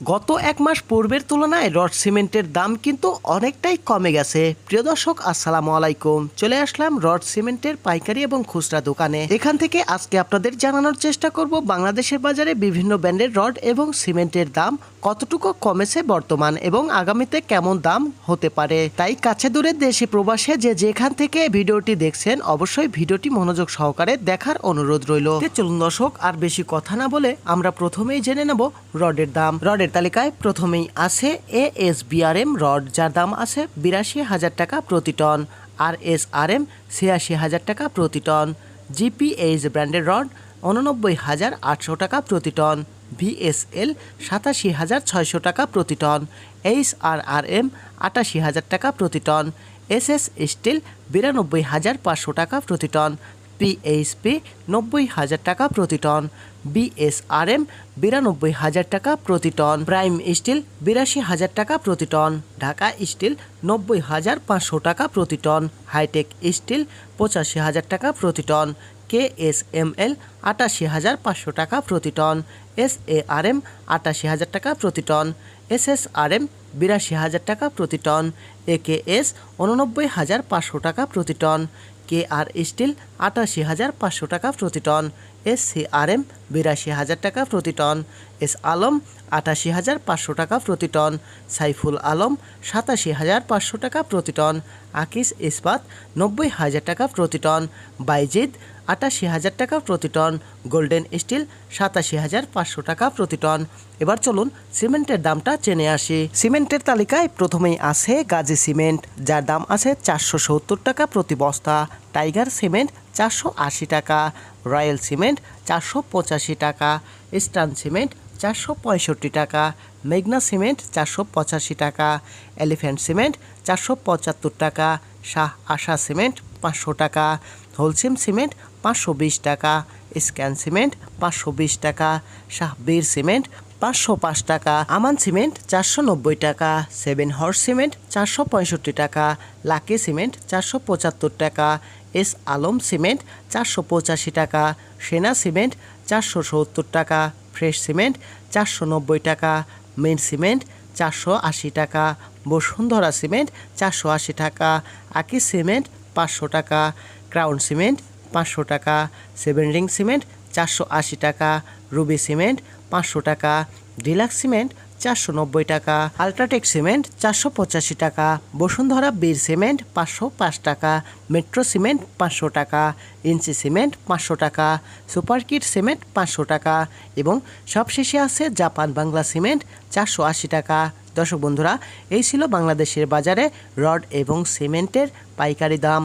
গত এক মাস পূর্বের তুলনায় রড সিমেন্টের দাম কিন্তু অনেকটাই কমে গেছে। প্রিয় দর্শক, আসসালামু আলাইকুম। চলে আসলাম রড সিমেন্টের পাইকারি এবং খুচরা দোকানে। এখান থেকে আজকে আপনাদের জানানোর চেষ্টা করব বাংলাদেশের বাজারে বিভিন্ন ব্র্যান্ডের রড এবং সিমেন্টের দাম কতটুকু কমেছে বর্তমান এবং আগামীতে কেমন দাম হতে পারে। তাই কাছে দূরে দেশে প্রবাসে যে যেখান থেকে ভিডিওটি দেখছেন, অবশ্যই ভিডিওটি মনোযোগ সহকারে দেখার অনুরোধ রইল। চলুন দর্শক, আর বেশি কথা না বলে আমরা প্রথমেই জেনে নেব রডের দাম। রডের তালিকায় প্রথমেই আছে এ এস বিআরএম রড, যার দাম আছে বিরাশি হাজার টাকা প্রতি টন আর এস আর এম ছিয়াশি হাজার টাকা প্রতি টন, জিপিএইচ ব্র্যান্ডের রড, উননব্বই হাজার আটশো টাকা প্রতি টন, ভিএসএল সাতাশি হাজার ছয়শো টাকা প্রতি ton H R R M আটাশি হাজার টাকা প্রতি টন এস এস স্টিল বিরানব্বই হাজার পাঁচশো টাকা প্রতি টন পিএইচপি নব্বই হাজার টাকা প্রতি টন বিএসআরএম বিরানব্বই হাজার টাকা প্রতি টন প্রাইম স্টিল বিরাশি হাজার টাকা প্রতি টন ঢাকা স্টিল নব্বই হাজার পাঁচশো টাকা প্রতি টন হাইটেক স্টিল পঁচাশি হাজার টাকা প্রতি ton K S M L আটাশি হাজার পাঁচশো টাকা প্রতি ton S A R M আটাশি হাজার টাকা প্রতি ton S S R M বিরাশি হাজার টাকা প্রতি টন এ কে এস উননব্বই হাজার পাঁচশো টাকা প্রতি টন কে আর স্টিল আটাশি হাজার পাঁচশো টাকা প্রতি ton S C R M বিরাশি হাজার টাকা প্রতি টন এস আলম আটাশি হাজার পাঁচশো টাকা প্রতি টন, সাইফুল আলম সাতাশি হাজার পাঁচশো টাকা প্রতি টন, আকিস ইস্পাত নব্বই হাজার টাকা প্রতি টন, বাইজিদ আটাশি হাজার টাকা প্রতি টন, গোল্ডেন স্টিল সাতাশি হাজার পাঁচশো টাকা প্রতি টন। এবার চলুন সিমেন্টের দামটা জেনে আসি। সিমেন্টের তালিকায় প্রথমেই আছে গাজী সিমেন্ট, যার দাম আছে চারশো সত্তর টাকা প্রতি বস্তা, টাইগার সিমেন্ট চারশো আশি টাকা, রয়্যাল সিমেন্ট চারশো পঁচাশি টাকা ইস্টার্ন সিমেন্ট চারশো পঁয়ষট্টি টাকা, মেঘনা সিমেন্ট চারশো পঁচাশি টাকা, এলিফ্যান্ট সিমেন্ট চারশো পঁচাত্তর টাকা, শাহ আশা সিমেন্ট পাঁচশো টাকা, হোলসিম সিমেন্ট পাঁচশো বিশ টাকা, স্ক্যান সিমেন্ট পাঁচশো বিশ টাকা, শাহবীর সিমেন্ট পাঁচশো পাঁচ টাকা, আমান সিমেন্ট চারশো নব্বই টাকা, সেভেন হর্স সিমেন্ট চারশো পঁয়ষট্টি টাকা, লাকি সিমেন্ট চারশো পঁচাত্তর টাকা, এস আলম সিমেন্ট চারশো পঁচাশি টাকা, সেনা সিমেন্ট চারশো সত্তর টাকা, ফ্রেশ সিমেন্ট চারশো নব্বই টাকা মেন সিমেন্ট চারশো আশি টাকা, বসুন্ধরা সিমেন্ট চারশো আশি টাকা, আকি সিমেন্ট পাঁচশো টাকা ক্রাউন সিমেন্ট, পাঁচশো টাকা সেভেন রিং সিমেন্ট, চারশো আশি টাকা রুবি সিমেন্ট, পাঁচশো টাকা ডিলাক্স সিমেন্ট, চারশো নব্বই টাকা আলট্রাটেক সিমেন্ট, চারশো পঁচাশি টাকা বসুন্ধরা বীর সিমেন্ট, পাঁচশো পাঁচ টাকা মেট্রো সিমেন্ট, পাঁচশো টাকা ইঞ্চি সিমেন্ট, পাঁচশো টাকা সুপার কিট সিমেন্ট, পাঁচশো টাকা এবং সবশেষে আছে জাপান বাংলা সিমেন্ট, চারশো আশি টাকা দর্শক বন্ধুরা এই ছিল বাংলাদেশের বাজারে রড এবং সিমেন্টের পাইকারি দাম।